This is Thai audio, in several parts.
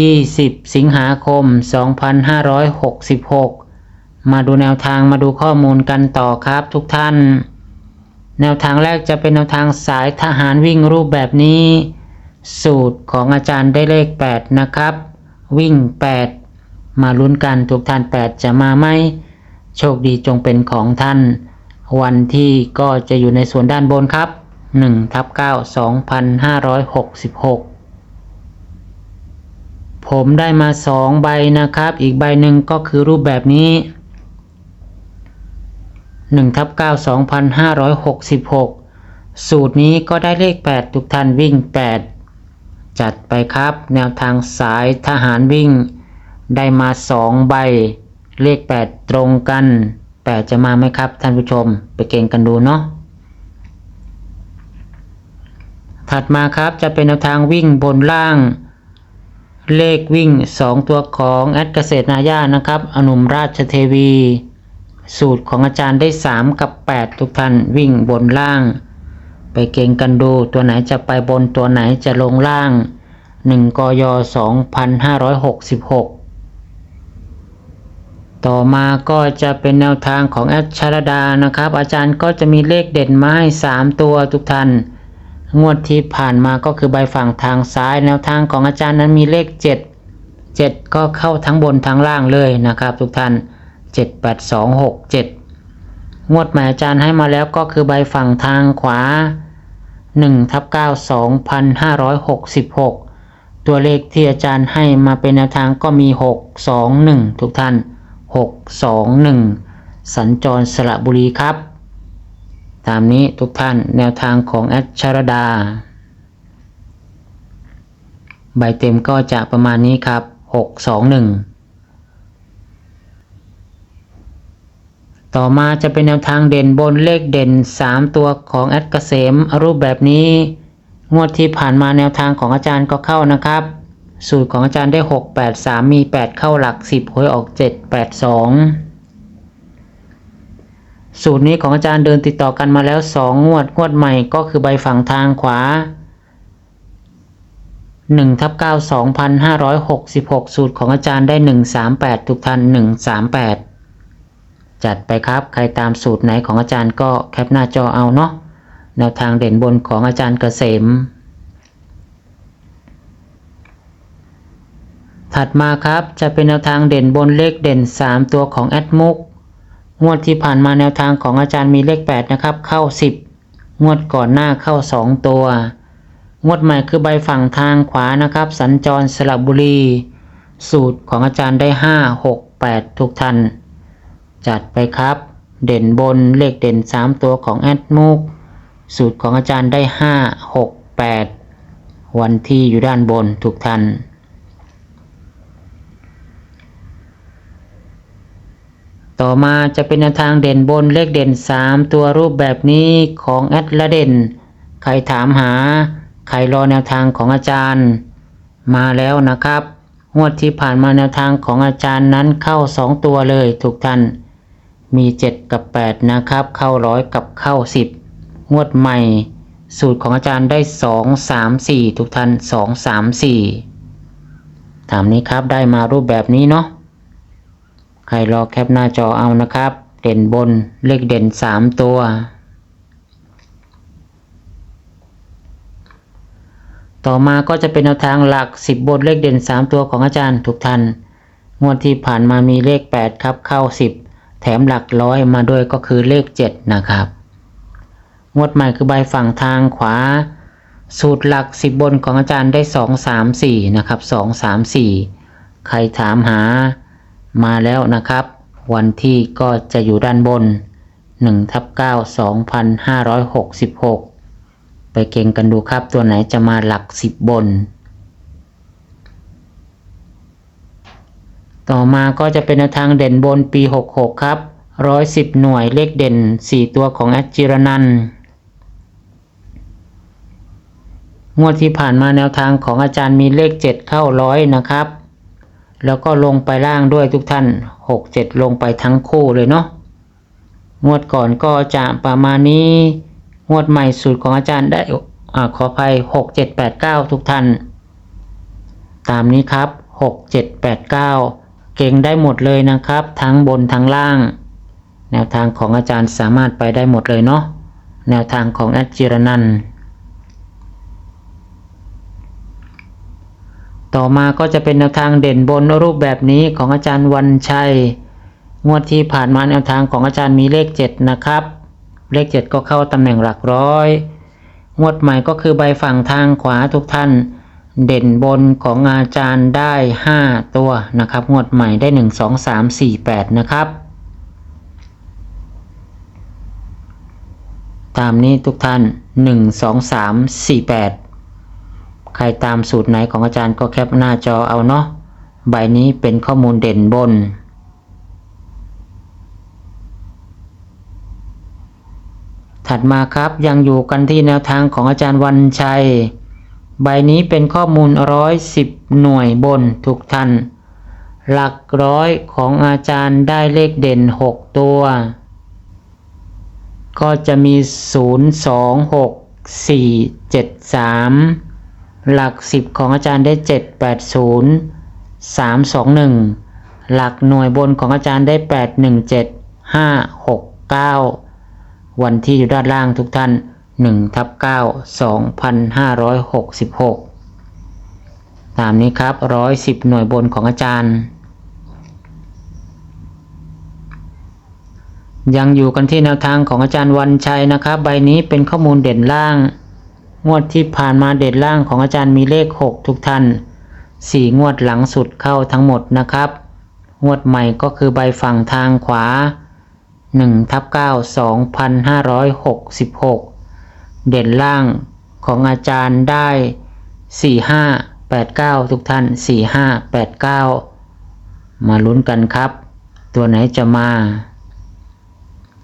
20 สิงหาคม 2566 มาดูแนวทางมาดูข้อมูลกันต่อครับทุกท่าน แนวทางแรกจะเป็นแนวทางสายทหารวิ่งรูปแบบนี้ สูตรของอาจารย์ได้เลข 8 นะครับ วิ่ง 8 มาลุ้นกันทุกท่าน 8 จะมาไหมโชคดีจงเป็นของท่าน วันที่ก็จะอยู่ในส่วนด้านบนครับ1ทับ9 2566 ผมได้มา2ใบนะครับ อีกใบหนึ่งก็คือรูปแบบนี้1ทับ9 2566 สูตรนี้ก็ได้เลข 8 ทุกท่านวิ่ง 8 จัดไปครับ แนวทางสายทหารวิ่ง ได้มา 2 ใบ เลข 8 ตรงกัน 8 จะมาไหมครับท่านผู้ชม ไปเก่งกันดูเนาะ ถัดมาครับจะเป็นแนวทางวิ่งบนล่าง เลขวิ่ง 2 ตัวของแอดเกษตรนาย่านะครับ อนุมราชเทวี สูตรของอาจารย์ได้ 3 กับ 8 ทุกท่านวิ่งบนล่าง ไปเก่งกันดูตัวไหนจะไปบนตัวไหนจะลงล่าง 1กย2566 ต่อมาก็จะเป็นแนวทางของแอดชารดานะครับ อาจารย์ก็จะมีเลขเด่นมาให้ 3 ตัวทุกท่าน งวดที่ผ่านมาก็คือใบฝั่งทางซ้ายแนวทางของอาจารย์นั้นมีเลข 7 7 ก็เข้าทั้งบนทั้งล่างเลยนะครับทุกท่าน 7 8 2 6 7 งวดใหม่อาจารย์ให้มาแล้วก็คือใบฝั่งทางขวา1ทับ9 2566 ตัวเลขที่อาจารย์ให้มาเป็นแนวทางก็มี 6 2 1 ทุกท่าน 6 2 1 สัญจรสระบุรีครับ ตามนี้ทุกท่านแนวทางของแอดชารดา ใบเต็มก็จะประมาณนี้ครับ 6 2 1 ต่อมาจะเป็นแนวทางเด่นบนเลขเด่น 3 ตัวของแอดเกษมรูปแบบนี้ งวดที่ผ่านมาแนวทางของอาจารย์ก็เข้านะครับ สูตรของอาจารย์ได้ 6 8 3 มี 8 เข้าหลัก 10หวยออก 7 8 2 สูตรนี้ของอาจารย์เดินติดต่อกันมาแล้ว 2 งวด งวดใหม่ก็คือใบฝั่งทางขวา1ทับ9 2566 สูตรของอาจารย์ได้ 138 ทุกท่าน 138 จัดไปครับใครตามสูตรไหนของอาจารย์ก็แคปหน้าจอเอาเนาะแนวทางเด่นบนของอาจารย์เกษม ถัดมาครับจะเป็นแนวทางเด่นบนเลขเด่น 3 ตัวของแอดมุก งวดที่ผ่านมาแนวทางของอาจารย์มีเลข 8 นะครับ เข้า 10 งวดก่อนหน้าเข้า 2 ตัว งวดใหม่คือใบฝั่งทางขวานะครับ สัญจรสระบุรี สูตรของอาจารย์ได้ 5 6 8 ทุกท่านจัดไปครับ เด่นบนเลขเด่น 3 ตัวของแอดมุกสูตรของอาจารย์ได้ 5 6 8 วันที่อยู่ด้านบนทุกท่าน ต่อมาจะเป็นแนวทางเด่นบนเลขเด่น 3 ตัวรูปแบบนี้ของแอดละเด่น ใครถามหา ใครรอแนวทางของอาจารย์ มาแล้วนะครับงวดที่ผ่านมาแนวทางของอาจารย์นั้นเข้า 2 ตัวเลยทุกท่านมี 7 กับ 8 นะครับ เข้าร้อยกับเข้า 10 งวดใหม่ สูตรของอาจารย์ได้ 2 3 4 ทุกท่าน 2 3 4 ตามนี้ครับได้มารูปแบบนี้เนาะ ใครรอแคปหน้าจอเอานะครับ เด่นบนเลขเด่น 3 ตัว ต่อมาก็จะเป็นแนวทางหลัก 10 บนเลขเด่น 3 ตัวของอาจารย์ทุกท่านงวดที่ผ่านมามีเลข 8 ครับเข้า 10 แถมหลักร้อยมาด้วยก็คือเลข 7 นะครับ งวดใหม่คือใบฝั่งทางขวา สูตรหลัก 10 บนของอาจารย์ได้ 2 3 4 นะครับ 2 3 4 ใครถามหา มาแล้วนะครับ วันที่ก็จะอยู่ด้านบน1ทับ9 2566 ไปเก่งกันดูครับตัวไหนจะมาหลัก 10 บน ต่อมาก็จะเป็นแนวทางเด่นบนปี 66 ครับ 110 หน่วยเลขเด่น 4 ตัวของแอดจิรนันงวดที่ผ่านมาแนวทางของอาจารย์มีเลข 7 เข้าร้อยนะครับ แล้วก็ลงไปล่างด้วยทุกท่าน 6 7 ลงไปทั้งคู่เลยเนาะงวดก่อนก็จะประมาณนี้ งวดใหม่สูตรของอาจารย์ได้อขออภัย 6 7 8 9 ทุกท่าน ตามนี้ครับ 6 7 8 9 เก่งได้หมดเลยนะครับ ทั้งบนทั้งล่าง แนวทางของอาจารย์สามารถไปได้หมดเลยเนาะแนวทางของแอดจิรนันท์ ต่อมาก็จะเป็นแนวทางเด่นบนรูปแบบนี้ของอาจารย์วันชัย งวดที่ผ่านมาแนวทางของอาจารย์มีเลข 7 นะครับ เลข 7 ก็เข้าตำแหน่งหลักร้อย งวดใหม่ก็คือใบฝั่งทางขวาทุกท่าน เด่นบนของอาจารย์ได้ 5 ตัวนะครับ งวดใหม่ได้ 1 2 3 4 8 นะครับ ตามนี้ทุกท่าน 1 2 3 4 8 ใครตามสูตรไหนของอาจารย์ก็แคปหน้าจอเอาเนาะ ใบนี้เป็นข้อมูลเด่นบน ถัดมาครับยังอยู่กันที่แนวทางของอาจารย์วันชัย ใบนี้เป็นข้อมูลร้อยสิบหน่วยบนทุกท่าน หลักร้อยของอาจารย์ได้เลขเด่น 6 ตัว ก็จะมี 0 2 6 4 7 3 หลัก 10 ของอาจารย์ได้ 7 8 0 3 2 1 หลักหน่วยบนของอาจารย์ได้ 8 1 7 5 6 9 วันที่อยู่ด้านล่างทุกท่าน1ทับ9 2566 ตามนี้ครับ 110 หน่วยบนของอาจารย์ ยังอยู่กันที่แนวทางของอาจารย์วันชัยนะครับ ใบนี้เป็นข้อมูลเด่นล่าง งวดที่ผ่านมาเด่นล่างของอาจารย์มีเลข 6 ทุกท่าน 4 งวดหลังสุดเข้าทั้งหมดนะครับ งวดใหม่ก็คือใบฝั่งทางขวา1ทับ9 2566 เด่นล่างของอาจารย์ได้ 4589 ทุกท่าน 4589 มาลุ้นกันครับ ตัวไหนจะมา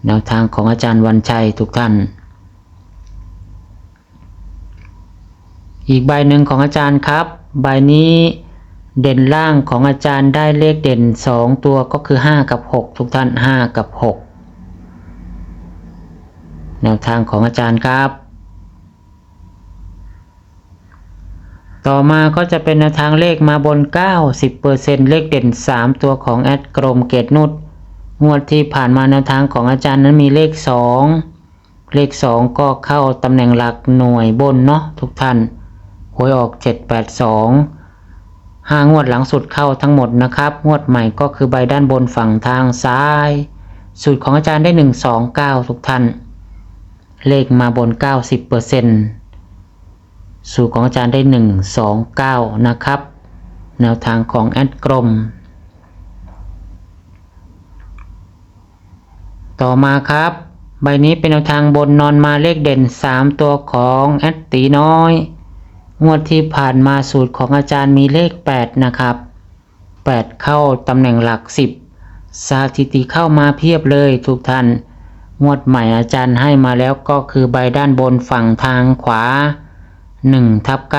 แนวทางของอาจารย์วันชัยทุกท่าน อีกใบหนึ่งของอาจารย์ครับ ใบนี้เด่นล่างของอาจารย์ได้เลขเด่น 2 ตัวก็คือ 5 กับ 6 ทุกท่าน 5 กับ 6 แนวทางของอาจารย์ครับ ต่อมาก็จะเป็นแนวทางเลขมาบน 90%เลขเด่น 3 ตัวของแอดกรมเกตนุชงวดที่ผ่านมาแนวทางของอาจารย์นั้นมีเลข 2 เลข 2 ก็เข้าตำแหน่งหลักหน่วยบนเนาะทุกท่าน หวยออก782ห้างวดหลังสุดเข้าทั้งหมดนะครับ งวดใหม่ก็คือใบด้านบนฝั่งทางซ้าย สูตรของอาจารย์ได้ 129 ทุกท่าน เลขมาบน 90%สูตรของอาจารย์ได้ 129 นะครับ แนวทางของแอดกรม ต่อมาครับ ใบนี้เป็นแนวทางบนนอนมาเลขเด่น 3 ตัวของแอดตีน้อย งวดที่ผ่านมาสูตรของอาจารย์มีเลข 8 นะครับ 8 เข้าตำแหน่งหลัก 10 สถิติเข้ามาเพียบเลยทุกท่าน งวดใหม่อาจารย์ให้มาแล้วก็คือใบด้านบนฝั่งทางขวา1ทับ9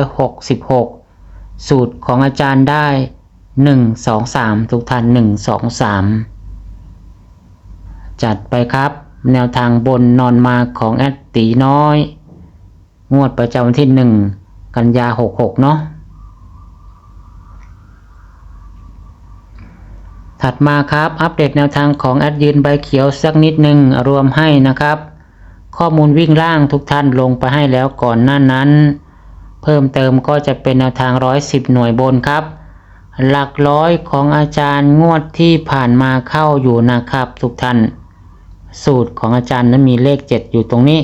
2566 สูตรของอาจารย์ได้ 1 2 3 ทุกท่าน 1 2 3 จัดไปครับ แนวทางบนนอนมาของแอดตีน้อย งวดประจำวันที่1กันยา66เนาะถัดมาครับ อัปเดตแนวทางของแอดยืนใบเขียวสักนิดหนึ่งรวมให้นะครับ ข้อมูลวิ่งล่างทุกท่านลงไปให้แล้วก่อนหน้านั้น เพิ่มเติมก็จะเป็นแนวทาง 110 หน่วยบนครับ หลักร้อยของอาจารย์งวดที่ผ่านมาเข้าอยู่นะครับ ทุกท่าน สูตรของอาจารย์นั้นมีเลข 7 อยู่ตรงนี้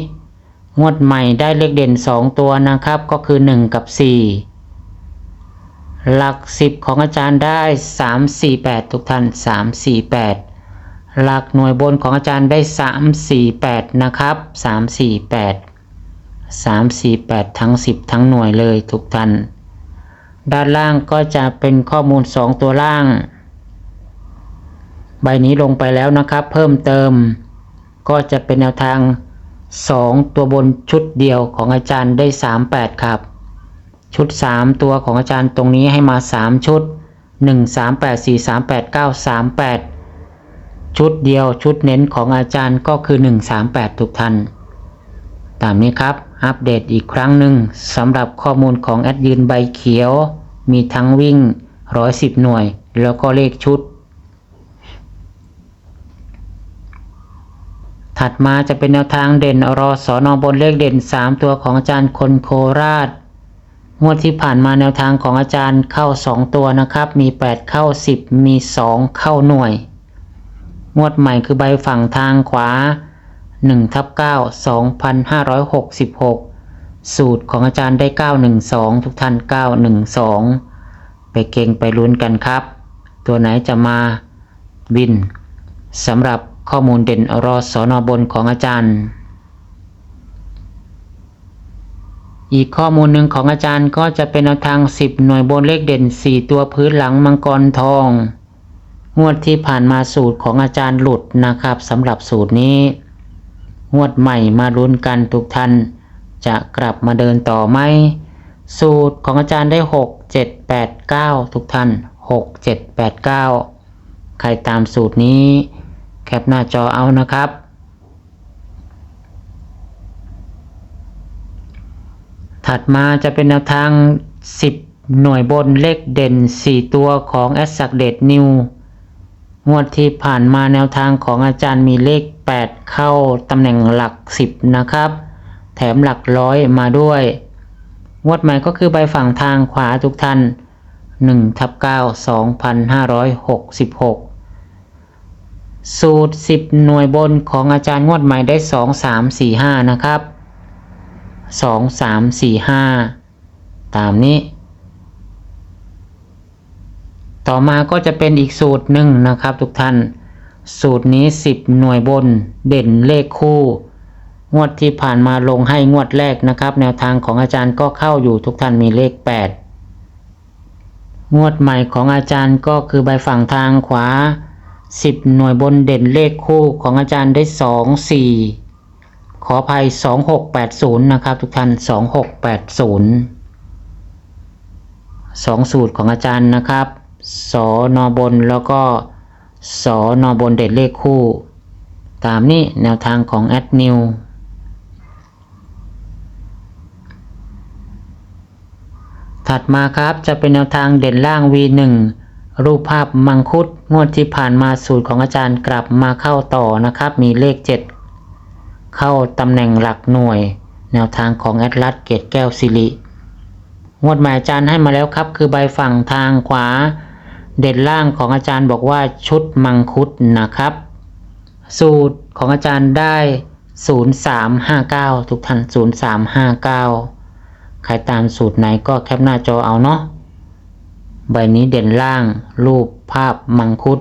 งวดใหม่ได้เลขเด่น 2 ตัวนะครับ ก็คือ 1 กับ 4 หลัก 10 ของอาจารย์ได้ 3 4 8 ทุกท่าน 3 4 8 หลักหน่วยบนของอาจารย์ได้ 3 4 8 นะครับ 3 4 8 3 4 8 ทั้ง 10 ทั้งหน่วยเลยทุกท่าน ด้านล่างก็จะเป็นข้อมูล 2 ตัวล่าง ใบนี้ลงไปแล้วนะครับ เพิ่มเติม ก็จะเป็นแนวทาง 2 ตัวบนชุดเดียวของอาจารย์ได้ 38 ครับ ชุด 3 ตัวของอาจารย์ตรงนี้ให้มา 3 ชุด 1 3 8 4 3 8 9 3 8 ชุดเดียวชุดเน้นของอาจารย์ก็คือ 138 ทุกท่านตามนี้ครับ อัปเดตอีกครั้งหนึ่งสำหรับข้อมูลของแอดยืนใบเขียว มีทั้งวิ่ง 110 หน่วย แล้วก็เลขชุด ถัดมาจะเป็นแนวทางเด่นรอสอนอบนเลขเด่น 3 ตัวของอาจารย์คนโคราช งวดที่ผ่านมาแนวทางของอาจารย์เข้า 2 ตัวนะครับ มี 8 เข้า 10 มี 2 เข้าหน่วย งวดใหม่คือใบฝั่งทางขวา1ทับ9 2566 สูตรของอาจารย์ได้ 912 ทุกท่าน 912 ไปเก่งไปลุ้นกันครับ ตัวไหนจะมาวินสำหรับ ข้อมูลเด่นรอสอนอบนของอาจารย์ อีกข้อมูลหนึ่งของอาจารย์ก็จะเป็นแนวทาง 10 หน่วยบนเลขเด่น 4 ตัวพื้นหลังมังกรทอง งวดที่ผ่านมาสูตรของอาจารย์หลุดนะครับสำหรับสูตรนี้ งวดใหม่มาลุ้นกันทุกท่านจะกลับมาเดินต่อไหม สูตรของอาจารย์ได้ 6 7 8 9 ทุกท่าน 6 7 8 9 ใครตามสูตรนี้ แคปหน้าจอเอานะครับ ถัดมาจะเป็นแนวทาง 10 หน่วยบนเลขเด่น 4 ตัวของแอสสักเดตนิวงวดที่ผ่านมาแนวทางของอาจารย์มีเลข 8 เข้าตำแหน่งหลัก 10 นะครับ แถมหลักร้อยมาด้วย งวดใหม่ก็คือใบฝั่งทางขวาทุกท่าน1ทับ9 2566 สูตร 10 หน่วยบนของอาจารย์งวดใหม่ได้ 2 3 4 5 นะครับ 2 3 4 5 ตามนี้ ต่อมาก็จะเป็นอีกสูตรหนึ่งนะครับทุกท่าน สูตรนี้ 10 หน่วยบนเด่นเลขคู่ งวดที่ผ่านมาลงให้งวดแรกนะครับ แนวทางของอาจารย์ก็เข้าอยู่ทุกท่านมีเลข 8 งวดใหม่ของอาจารย์ก็คือใบฝั่งทางขวา 10หน่วยบนเด่นเลขคู่ของอาจารย์ได้2 4ขออภัย2680นะครับ ทุกท่าน2680สองสูตรของอาจารย์นะครับสอนอบนแล้วก็สอนอบนเด็ดเลขคู่ ตามนี้แนวทางของแอดนิวถัดมาครับจะเป็นแนวทางเด่นล่าง V1 รูปภาพมังคุดงวดที่ผ่านมาสูตรของอาจารย์กลับมาเข้าต่อนะครับ มีเลข 7 เข้าตำแหน่งหลักหน่วย แนวทางของแอดลัสเกตแก้วสิริงวดหมายอาจารย์ให้มาแล้วครับ คือใบฝั่งทางขวา เด่นล่างของอาจารย์บอกว่าชุดมังคุดนะครับ สูตรของอาจารย์ได้ 0359 ทุกท่าน 0359 ใครตามสูตรไหนก็แคปหน้าจอเอาเนาะ ใบนี้เด่นล่าง รูปภาพมังคุด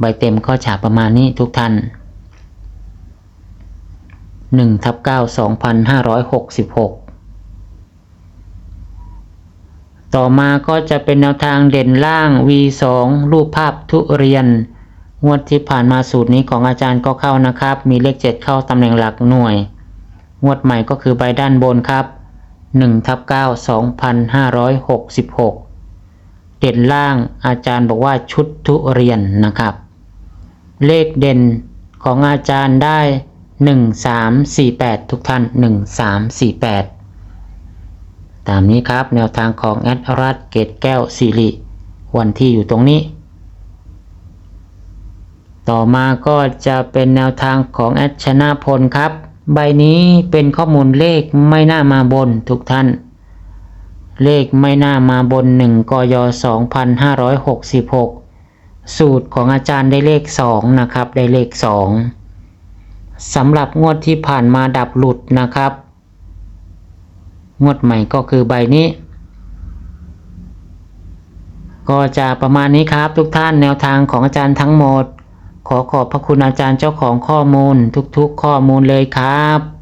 ใบเต็มก็ฉาประมาณนี้ทุกท่าน1ทับ9 2566 ต่อมาก็จะเป็นแนวทางเด่นล่าง V2 รูปภาพทุเรียน งวดที่ผ่านมาสูตรนี้ของอาจารย์ก็เข้านะครับ มีเลข 7 เข้าตำแหน่งหลักหน่วย งวดใหม่ก็คือใบด้านบนครับ1ทับ9 2566 เด่นล่างอาจารย์บอกว่าชุดทุเรียนนะครับ เลขเด่นของอาจารย์ได้ 1348 ทุกท่าน 1348 ตามนี้ครับแนวทางของแอดรัตเกตแก้วสิริวันที่อยู่ตรงนี้ ต่อมาก็จะเป็นแนวทางของแอดชนะพลครับ ใบนี้เป็นข้อมูลเลขไม่น่ามาบนทุกท่าน เลขไม่น่ามาบน 1กย2566 สูตรของอาจารย์ได้เลข 2 นะครับ ได้เลข 2สำหรับงวดที่ผ่านมาดับหลุดนะครับ งวดใหม่ก็คือใบนี้ ก็จะประมาณนี้ครับทุกท่านแนวทางของอาจารย์ทั้งหมด ขอขอบพระคุณอาจารย์เจ้าของข้อมูลทุกๆ ข้อมูลเลยครับ